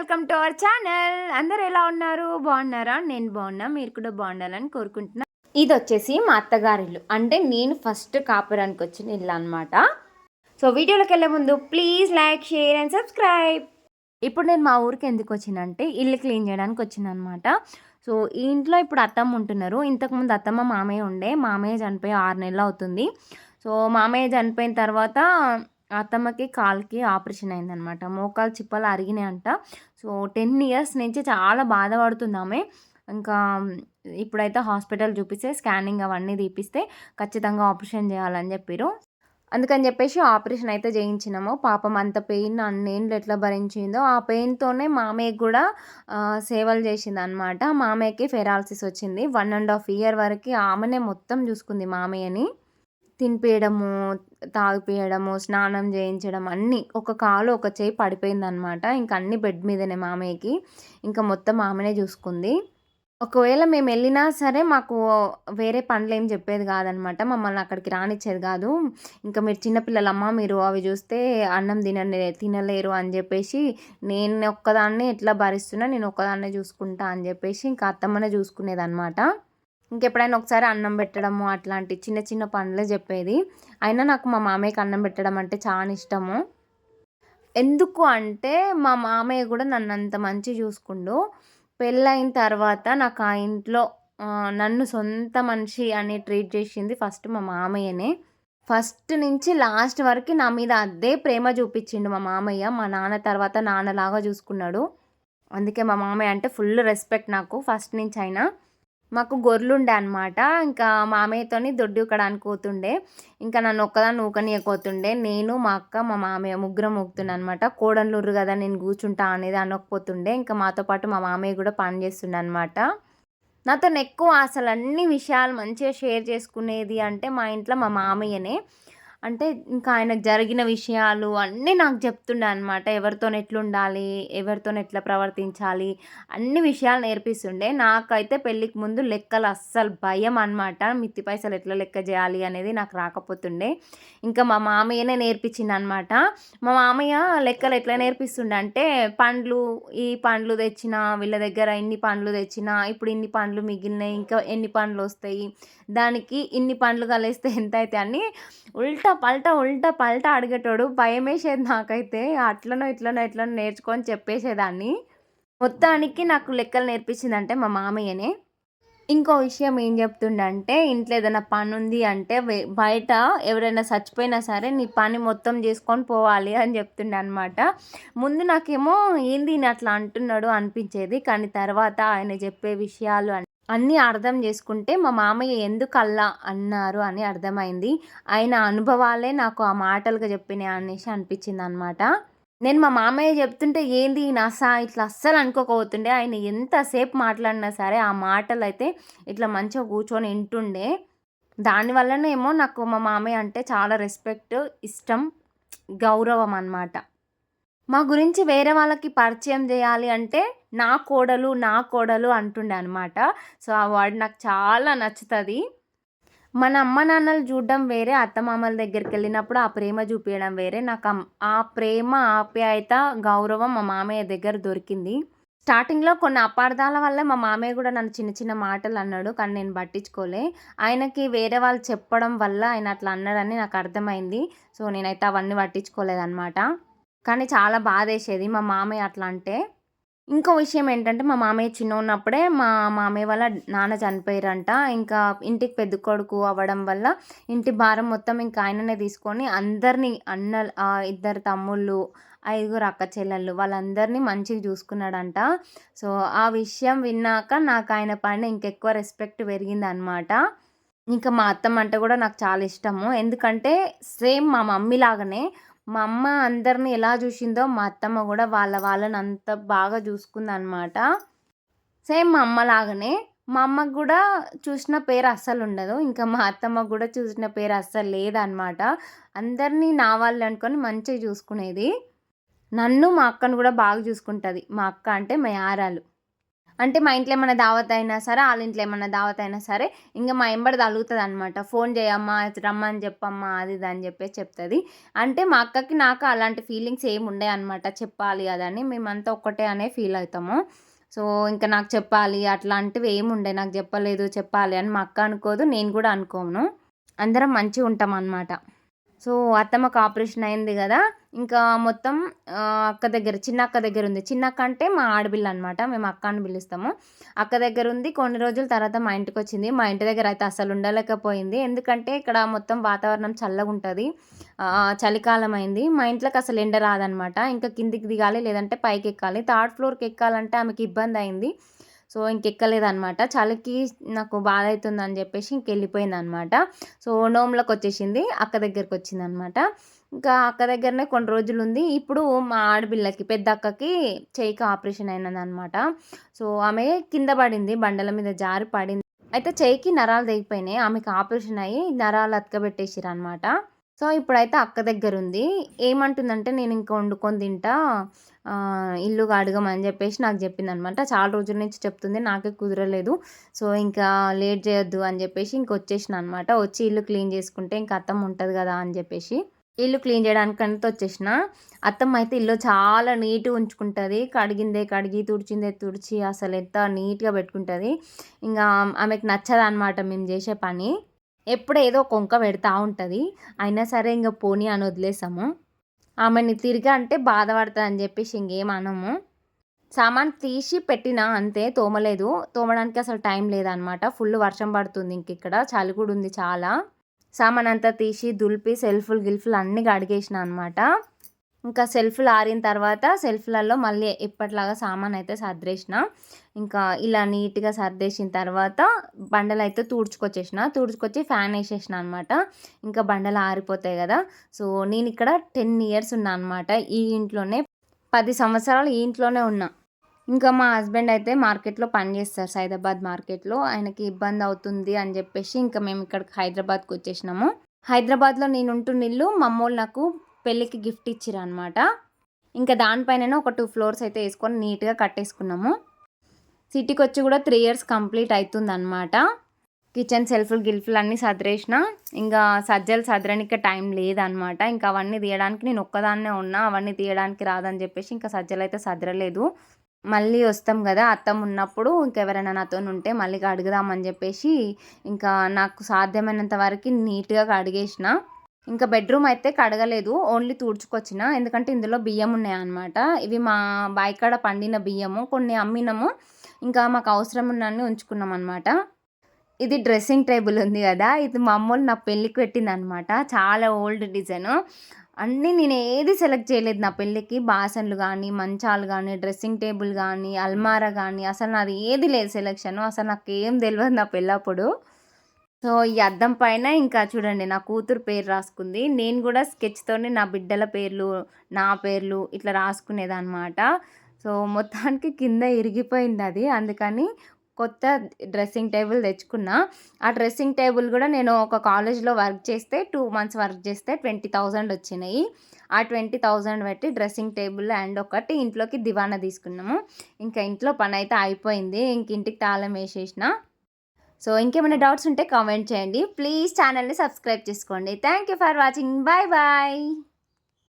Welcome to our channel. అందరు ఎలా ఉన్నారు? బాగున్నారా? నేను బాగున్నా. మీరు కూడా బాగుండాలని కోరుకుంటున్నా. ఇది వచ్చేసి మా అత్తగారిల్లు అంటే నేను ఫస్ట్ కాపురానికి వచ్చిన ఇల్లు అనమాట సో వీడియోలోకి వెళ్ళే ముందు please like share and subscribe. ఇప్పుడు నేను మా ఊరికి ఎందుకు వచ్చినంటే ఇల్లు క్లీన్ చేయడానికి వచ్చిందనమాట సో ఈ ఇంట్లో ఇప్పుడు అత్తమ్మ ఉంటున్నారు. ఇంతకుముందు అత్తమ్మ మామయ్య ఉండే. మామయ్య చనిపోయి ఆరు నెలలు అవుతుంది. సో మామయ్య చనిపోయిన తర్వాత అత్తమ్మకి కాల్కి ఆపరేషన్ అయిందనమాట మోకాలు చిప్పలు అరిగినాయంట. సో టెన్ ఇయర్స్ నుంచి చాలా బాధపడుతుందామే ఇంకా ఇప్పుడైతే హాస్పిటల్ చూపిస్తే స్కానింగ్ అవన్నీ తీపిస్తే ఖచ్చితంగా ఆపరేషన్ చేయాలని చెప్పారు అందుకని చెప్పేసి ఆపరేషన్ అయితే చేయించినాము. పాపం అంత పెయిన్ అన్నేళ్ళు ఎట్లా భరించిందో ఆ పెయిన్తోనే మామయ్యకి కూడా సేవలు చేసింది అనమాట మామయ్యకి ఫెరాలసిస్ వచ్చింది. వన్ అండ్ హాఫ్ ఇయర్ వరకు ఆమెనే మొత్తం చూసుకుంది మామయ్యని. తినిపియడము తాగిపియడము స్నానం చేయించడం అన్నీ ఒక కాలు ఒక చేయి పడిపోయిందనమాట. ఇంక అన్ని బెడ్ మీదనే మామయ్యకి. ఇంకా మొత్తం ఆమెనే చూసుకుంది. ఒకవేళ మేము వెళ్ళినా సరే మాకు వేరే పనులు ఏం చెప్పేది కాదనమాట. మమ్మల్ని అక్కడికి రానిచ్చేది కాదు. ఇంకా మీరు చిన్నపిల్లలమ్మ మీరు అవి చూస్తే అన్నం తినలే తినలేరు అని చెప్పేసి నేను ఒక్కదాన్నే ఎట్లా భరిస్తున్నా నేను ఒక్కదాన్నే చూసుకుంటా అని చెప్పేసి ఇంకా అత్తమ్మనే చూసుకునేది అనమాట ఇంకెప్పుడైనా ఒకసారి అన్నం పెట్టడము అట్లాంటి చిన్న చిన్న పనులే చెప్పేది. అయినా నాకు మా మామయ్యకి అన్నం పెట్టడం అంటే చాలా ఇష్టము. ఎందుకు అంటే మా మామయ్య కూడా నన్ను అంత మంచి చూసుకుండు. పెళ్ళైన తర్వాత నాకు ఆ ఇంట్లో నన్ను సొంత మనిషి అని ట్రీట్ చేసింది ఫస్ట్ మా మామయ్యనే. ఫస్ట్ నుంచి లాస్ట్ వరకు నా మీద అదే ప్రేమ చూపించిండు మా మామయ్య. మా నాన్న తర్వాత నాన్నలాగా చూసుకున్నాడు. అందుకే మా మామయ్య అంటే ఫుల్ రెస్పెక్ట్ నాకు ఫస్ట్ నుంచి అయినా. మాకు గొర్రెలుండే అనమాట ఇంకా మామయ్యతోని దొడ్డి ఉక్కడానికి పోతుండే. ఇంకా నన్ను ఒక్కదాన్ని ఊకనీయకపోతుండే. నేను మా అక్క మా మామయ్య ముగ్గురం ఊకుతుండే అనమాట కోడన్లూరు కదా నేను కూర్చుంటా అనేది అనకపోతుండే. ఇంకా మాతో పాటు మా మామయ్య కూడా పని చేస్తుండే అనమాట నాతో ఎక్కువ అసలు అన్ని విషయాలు మంచిగా షేర్ చేసుకునేది అంటే మా ఇంట్లో మా మామయ్యనే. అంటే ఇంకా ఆయనకు జరిగిన విషయాలు అన్నీ నాకు చెప్తుండే అనమాట ఎవరితో ఎట్లుండాలి ఎవరితో ఎట్లా ప్రవర్తించాలి అన్ని విషయాలు నేర్పిస్తుండే. నాకైతే పెళ్ళికి ముందు లెక్కలు అస్సలు భయం అనమాట మిత్తి పైసలు ఎట్లా లెక్క చేయాలి అనేది నాకు రాకపోతుండే. ఇంకా మా మామయ్యనే నేర్పించింది అనమాట మా మామయ్య లెక్కలు ఎట్లా నేర్పిస్తుండే అంటే పండ్లు ఈ పండ్లు తెచ్చిన వీళ్ళ దగ్గర ఇన్ని పండ్లు తెచ్చిన ఇప్పుడు ఇన్ని పండ్లు మిగిలినాయి ఇంకా ఎన్ని పండ్లు వస్తాయి దానికి ఇన్ని పండ్లు కలిస్తే ఎంత అయితే అని ఉల్టా పల్టా ఉల్టా పల్టా అడిగేటోడు భయం వేసేది నాకైతే. అట్లనో ఇట్లనో ఎట్లనో నేర్చుకొని చెప్పేసేదాన్ని. మొత్తానికి నాకు లెక్కలు నేర్పించిందంటే మా మామయ్యనే. ఇంకో విషయం ఏం చెప్తుండంటే ఇంట్లో ఏదైనా పని ఉంది అంటే బయట ఎవరైనా చచ్చిపోయినా సరే నీ పని మొత్తం చేసుకొని పోవాలి అని చెప్తుండే అనమాట ముందు నాకేమో ఏంది అట్లా అంటున్నాడు? అనిపించేది. కానీ తర్వాత ఆయన చెప్పే విషయాలు అన్నీ అర్థం చేసుకుంటే మా మామయ్య ఎందుకు అల్లా అన్నారు అని అర్థమైంది. ఆయన అనుభవాలే నాకు ఆ మాటలుగా చెప్పినాయి అనేసి అనిపించింది అనమాట నేను మా మామయ్య చెప్తుంటే ఏంది నసా ఇట్లా అస్సలు అనుకోకపోతుండే. ఆయన ఎంతసేపు మాట్లాడినా సరే ఆ మాటలు అయితే ఇట్లా మంచిగా కూర్చొని వింటుండే. దానివల్లనేమో నాకు మా మామయ్య అంటే చాలా రెస్పెక్ట్ ఇష్టం గౌరవం అన్నమాట. మా గురించి వేరే వాళ్ళకి పరిచయం చేయాలి అంటే నా కోడలు నా కోడలు అంటుండే అనమాట సో ఆ వర్డ్ నాకు చాలా నచ్చుతుంది. మన అమ్మ నాన్నలు చూడడం వేరే అత్తమామల దగ్గరికి వెళ్ళినప్పుడు ఆ ప్రేమ చూపించడం వేరే. నాకు ఆ ప్రేమ ఆప్యాయత గౌరవం మా మామయ్య దగ్గర దొరికింది. స్టార్టింగ్లో కొన్ని అపార్థాల వల్ల మా మామయ్య కూడా నన్ను చిన్న చిన్న మాటలు అన్నాడు కానీ నేను పట్టించుకోలే. ఆయనకి వేరే వాళ్ళు చెప్పడం వల్ల ఆయన అట్లా అన్నాడని నాకు అర్థమైంది. సో నేనైతే అవన్నీ పట్టించుకోలేదన్నమాట. కానీ చాలా బాధ వేసేది మా మామయ్య అట్లా అంటే. ఇంకో విషయం ఏంటంటే మా మామయ్య చిన్న ఉన్నప్పుడే మా మామయ్య వాళ్ళ నాన్న చనిపోయారంట. ఇంకా ఇంటికి పెద్ద కొడుకు అవ్వడం వల్ల ఇంటి భారం మొత్తం ఇంకా ఆయననే తీసుకొని అందరినీ అన్న ఇద్దరు తమ్ముళ్ళు ఐదుగురు అక్క చెల్లెళ్ళు వాళ్ళందరినీ మంచిగా చూసుకున్నాడంట. సో ఆ విషయం విన్నాక నాకు ఆయన పైన ఇంకెక్కువ రెస్పెక్ట్ పెరిగింది అనమాట ఇంకా మా అత్తమ్మ అంటే కూడా నాకు చాలా ఇష్టము. ఎందుకంటే సేమ్ మా మమ్మీ లాగానే మా అమ్మ అందరిని ఎలా చూసిందో మా అత్తమ్మ కూడా వాళ్ళ వాళ్ళని అంత బాగా చూసుకుందనమాట సేమ్ మా అమ్మ లాగానే. మా అమ్మకు కూడా చూసిన పేరు అస్సలు ఉండదు. ఇంకా మా అత్తమ్మకు కూడా చూసిన పేరు అస్సలు లేదనమాట అందరినీ నా వాళ్ళు అనుకొని మంచిగా చూసుకునేది. నన్ను మా అక్కను కూడా బాగా చూసుకుంటుంది. మా అక్క అంటే మా యారాలు. అంటే మా ఇంట్లో ఏమైనా దావత్ అయినా సరే వాళ్ళ ఇంట్లో ఏమైనా దావత్ అయినా సరే ఇంకా మా ఎంబడి తగులుతుంది అనమాట ఫోన్ చేయమ్మా రమ్మని చెప్పమ్మా అది ఇది అని చెప్పేసి చెప్తుంది. అంటే మా అక్కకి నాకు అలాంటి ఫీలింగ్స్ ఏమి ఉండే అనమాట చెప్పాలి అదని మేమంతా ఒక్కటే అనే ఫీల్ అవుతాము సో ఇంకా నాకు చెప్పాలి అట్లాంటివి ఏమి ఉండే నాకు చెప్పలేదు చెప్పాలి అని మా అక్క అనుకోదు నేను కూడా అనుకోను. అందరం మంచిగా ఉంటాం అన్నమాట సో అత్తమ్మకు ఆపరేషన్ అయింది కదా. ఇంకా మొత్తం అక్క దగ్గర చిన్న అక్క దగ్గర ఉంది. చిన్న అక్క అంటే మా ఆడబిల్ల అనమాట మేము అక్క అని పిలుస్తాము. అక్క దగ్గర ఉంది. కొన్ని రోజుల తర్వాత మా ఇంటికి వచ్చింది. మా ఇంటి దగ్గర అయితే అసలు ఉండలేకపోయింది. ఎందుకంటే ఇక్కడ మొత్తం వాతావరణం చల్లగా ఉంటుంది. చలికాలం అయింది. మా ఇంట్లోకి అసలు ఎండ రాదనమాట ఇంకా కిందికి దిగాలి లేదంటే పైకి ఎక్కాలి. థర్డ్ ఫ్లోర్కి ఎక్కాలంటే ఆమెకి ఇబ్బంది అయింది. సో ఇంకెక్కలేదనమాట. చలికి నాకు బాధ అవుతుంది అని చెప్పేసి ఇంకెళ్ళిపోయింది అనమాట సో నోమ్లోకి వచ్చేసింది అక్క దగ్గరికి వచ్చింది అనమాట ఇంకా అక్క దగ్గరనే కొన్ని రోజులు ఉంది ఇప్పుడు మా ఆడపిల్లకి పెద్ద అక్కకి చేయికి ఆపరేషన్ అయినదనమాట. సో ఆమె కింద పడింది బండల మీద జారి పడింది. అయితే చేయికి నరాలు తెగిపోయినాయి. ఆమెకి ఆపరేషన్ అయ్యి నరాలు అతకబెట్టేసిరు అనమాట సో ఇప్పుడైతే అక్క దగ్గర ఉంది ఏమంటుందంటే నేను ఇంకా వండుకొని తింటా. ఇల్లు అడగమని చెప్పేసి నాకు చెప్పింది అనమాట చాలా రోజుల నుంచి చెప్తుంది. నాకే కుదరలేదు. సో ఇంకా లేట్ చేయొద్దు అని చెప్పేసి ఇంక వచ్చేసిన అనమాట వచ్చి ఇల్లు క్లీన్ చేసుకుంటే ఇంకా అత్తమ్మ ఉంటుంది కదా అని చెప్పేసి ఇల్లు క్లీన్ చేయడానికి అంతా వచ్చేసిన. అత్తమ్మ అయితే ఇల్లు చాలా నీట్గా ఉంచుకుంటుంది. కడిగిందే కడిగి తుడిచిందే తుడిచి అసలు ఎంత నీట్గా పెట్టుకుంటుంది. ఇంకా ఆమెకు నచ్చదనమాట మేము చేసే పని. ఎప్పుడు ఏదో కొంక పెడతా ఉంటుంది. అయినా సరే ఇంకా పోనీ అని వదిలేసాము. ఆమెని తిరిగి అంటే బాధపడుతుంది అని చెప్పేసి ఇంకేం అనము. సామాన్ తీసి పెట్టినా అంతే తోమలేదు. తోమడానికి అసలు టైం లేదనమాట. ఫుల్ వర్షం పడుతుంది ఇంక ఇక్కడ. చలి కూడా ఉంది చాలా. సామాన్ అంతా తీసి దులిపి సెల్ఫులు గిల్ఫ్లు అన్నీ కడిగేసిన అనమాట. ఇంకా సెల్ఫ్లు ఆరిన తర్వాత సెల్ఫ్లలో మళ్ళీ ఎప్పటిలాగా సామాన్ అయితే సర్దేసిన. ఇంకా ఇలా నీట్గా సర్దేసిన తర్వాత బండలు అయితే తుడుచుకొచ్చేసిన. తుడుచుకొచ్చి ఫ్యాన్ వేసేసిన అనమాట ఇంకా బండలు ఆరిపోతాయి కదా. సో నేను ఇక్కడ టెన్ ఇయర్స్ ఉన్నా అనమాట ఈ ఇంట్లోనే పది సంవత్సరాలు ఈ ఇంట్లోనే ఉన్నా. ఇంకా మా హస్బెండ్ అయితే మార్కెట్లో పని చేస్తారు. సైదాబాద్ మార్కెట్లో. ఆయనకి ఇబ్బంది అవుతుంది అని చెప్పేసి ఇంకా మేము ఇక్కడికి హైదరాబాద్కి వచ్చేసినాము. హైదరాబాద్లో నేను ఉంటున్న ఇల్లు మా నాకు పెళ్ళికి గిఫ్ట్ ఇచ్చిరనమాట ఇంకా దానిపైన ఒక టూ ఫ్లోర్స్ అయితే వేసుకొని నీట్గా కట్టేసుకున్నాము. సిటీకి వచ్చి కూడా త్రీ ఇయర్స్ కంప్లీట్ అవుతుంది అనమాట కిచెన్ సెల్ఫ్లు గిల్ఫ్లు అన్నీ సదిరేసిన ఇంకా సజ్జలు సదరనికి టైం లేదనమాట ఇంకా అవన్నీ తీయడానికి నేను ఒక్కదాన్నే ఉన్నా అవన్నీ తీయడానికి రాదని చెప్పేసి ఇంకా సజ్జలు అయితే సదరలేదు. మళ్ళీ వస్తాం కదా అత్తం ఉన్నప్పుడు ఇంకెవరైనా నాతో ఉంటే మళ్ళీ అడుగుదామని చెప్పేసి ఇంకా నాకు సాధ్యమైనంత వరకు నీట్గా కడిగేసిన. ఇంకా బెడ్రూమ్ అయితే కడగలేదు ఓన్లీ తూడ్చుకొచ్చిన. ఎందుకంటే ఇందులో బియ్యం ఉన్నాయన్నమాట. ఇవి మా బాయికాడ పండిన బియ్యము కొన్ని అమ్మినము. ఇంకా మాకు అవసరం ఉన్నాన్ని ఉంచుకున్నాం అనమాట ఇది డ్రెస్సింగ్ టేబుల్ ఉంది కదా ఇది మా అమ్మోళ్ళు నా పెళ్ళికి పెట్టింది అనమాట చాలా ఓల్డ్ డిజైన్. అన్నీ నేను ఏది సెలెక్ట్ చేయలేదు నా పెళ్ళికి. బాసన్లు కానీ మంచాలు కానీ డ్రెస్సింగ్ టేబుల్ కానీ అల్మారా కానీ అసలు నాది ఏది లేదు సెలెక్షన్. అసలు నాకు ఏం తెలియదు నా పెళ్ళప్పుడు. సో ఈ అద్దం పైన ఇంకా చూడండి నా కూతురు పేరు రాసుకుంది. నేను కూడా స్కెచ్తోనే నా బిడ్డల పేర్లు నా పేర్లు ఇట్లా రాసుకునేదన్నమాట. సో మొత్తానికి కింద ఇరిగిపోయింది అది. అందుకని కొత్త డ్రెస్సింగ్ టేబుల్ తెచ్చుకున్నా. ఆ డ్రెస్సింగ్ టేబుల్ కూడా నేను ఒక కాలేజ్లో వర్క్ చేస్తే టూ మంత్స్ వర్క్ చేస్తే ట్వంటీ థౌజండ్ వచ్చినాయి. ఆ ట్వంటీ థౌజండ్ పెట్టి డ్రెస్సింగ్ టేబుల్ అండ్ ఒకటి ఇంట్లోకి దివానా తీసుకున్నాము. ఇంకా ఇంట్లో పని అయితే అయిపోయింది. ఇంక ఇంటికి తాళం వేసేసిన. సో ఇంకేమైనా డౌట్స్ ఉంటే కామెంట్ చేయండి. ప్లీజ్ ఛానల్ని సబ్స్క్రైబ్ చేసుకోండి. Thank you for watching. Bye bye.